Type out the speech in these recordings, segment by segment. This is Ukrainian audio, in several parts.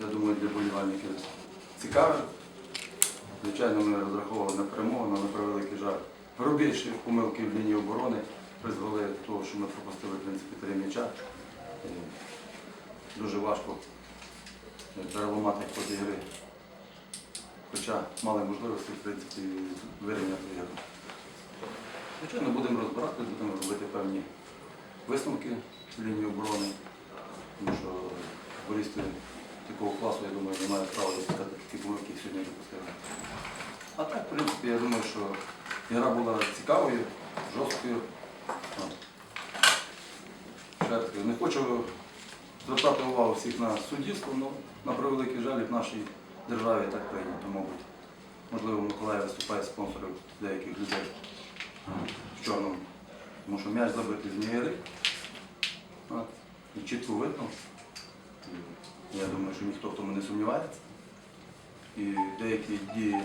я думаю, для болівальників цікаве. Звичайно, ми розраховували на перемогу, але на превеликий жаль. Грубіші помилки в лінії оборони призвели до того, що ми пропустили в принципі, три м'яча. Дуже важко е, переламати в ході гри. Хоча мали можливості, в принципі, вирівняти ігру. Звичайно, будемо розбирати, будемо робити певні висновки в лінії оборони, тому що футболісти такого класу, я думаю, не мають права допускати такі помилки, які сьогодні допустили. А так, в принципі, я думаю, що гра була цікавою, жорсткою. Кажу, Не хочу звертати увагу всіх на суддівство, але на превеликий жаль в нашій державі так прийнято, мабуть. Можливо, Миколаїв виступає спонсором деяких людей в чорному. Тому що м'яч забитий з. І чітко видно. Я думаю, що ніхто в тому не сумнівається. І деякі дії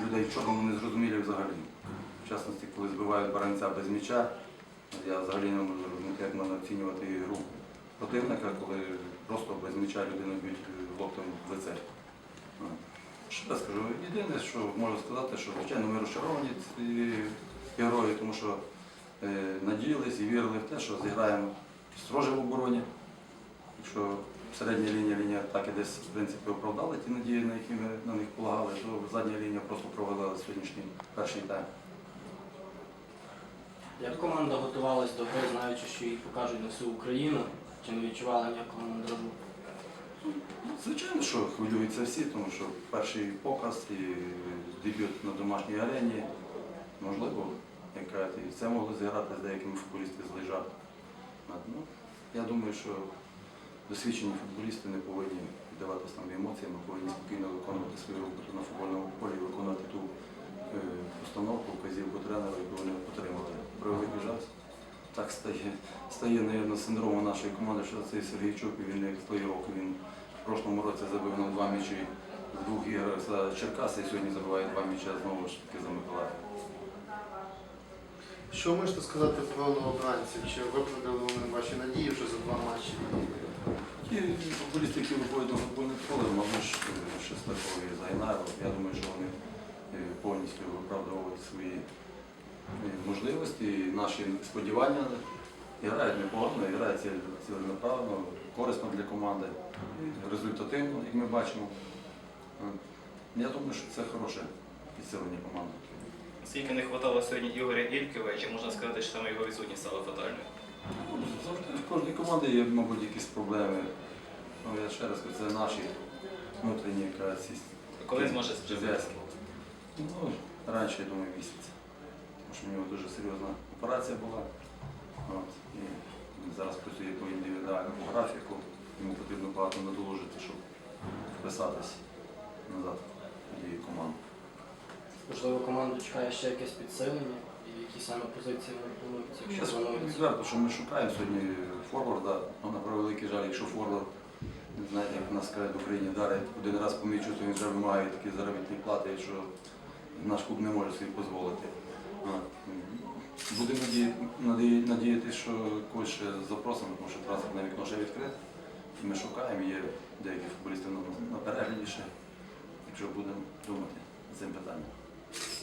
людей в чорному не взагалі. В частності, коли збивають баранця без м'яча, я взагалі не можу розуміти, як можна оцінювати гру противника, коли просто без м'яча людину б'ють локтем в лице. Ще раз скажу, єдине, що можу сказати, що звичайно ми розчаровані герою, тому що е, надіялись і вірили в те, що зіграємо строже в обороні. Якщо середня лінія лінія атаки десь в принципі оправдали ті надії, на які ми на них полагали, то задня лінія просто провалила сьогоднішній перший тайм. Як команда готувалась до гри, знаючи, що її покажуть на всю Україну, чи не відчувала ніякого мандражу? Ну, Звичайно, що хвилюються всі, тому що перший показ і дебют на домашній арені, можливо, як і це могло зіграти з деякими футболістами з лежа. Ну, я думаю, що досвідчені футболісти не повинні піддаватися там емоціям, а повинні спокійно виконувати свою роботу на футбольному полі, виконувати ту е, постановку, вказівку тренера, яку вони отримали. Превеликий жаль. Так стає, стає, мабуть, синдромом нашої команди, що цей Сергійчук, він як свої роки, він в прошлому році забив на два м'ячі в двох іграх за Черкаси, і сьогодні забиває два м'яча знову ж таки за Миколаїв. Що можете сказати про новобранців? Чи виправдали вони ваші надії вже за два матчі? Ті футболісти, які виходять на футбольне поле, мабуть, Шестакові і Зайнаров, я думаю, що вони е, повністю виправдовують свої е, можливості, і наші сподівання. І грають непогано, і грають ціл- ціленаправно, корисно для команди, результативно, як ми бачимо. Е, Я думаю, що це хороше підсилення команди. Скільки не хватало сьогодні Ігоря Ількова, чи можна сказати, що саме його відсутність стала фатальною? Завжди в кожній команді є, мабуть, якісь проблеми. Ну, я ще раз кажу, це наші внутрішні якраз Коли зможе зв'язки. Ну, раніше, я думаю, місяць. Тому що в нього дуже серйозна операція була. От, і він зараз працює по індивідуальному графіку. Йому потрібно багато надолужити, щоб вписатись назад в дію команди. Можливо, команду чекає ще якесь підсилення, які саме позиції Я якщо скажу планується. відверто, що ми шукаємо сьогодні форварда, ну, на превеликий жаль, якщо форвард, не знаєте, як в нас кажуть в Україні, дарить один раз по м'ячу, то він вже вимагає такі заробітні плати, що наш клуб не може собі дозволити. Будемо наді- наді- надіятися, що когось ще запросимо, тому що транспортне вікно ще відкрите. І Ми шукаємо, є деякі футболісти на, на перегляді ще, якщо будемо думати цим питанням.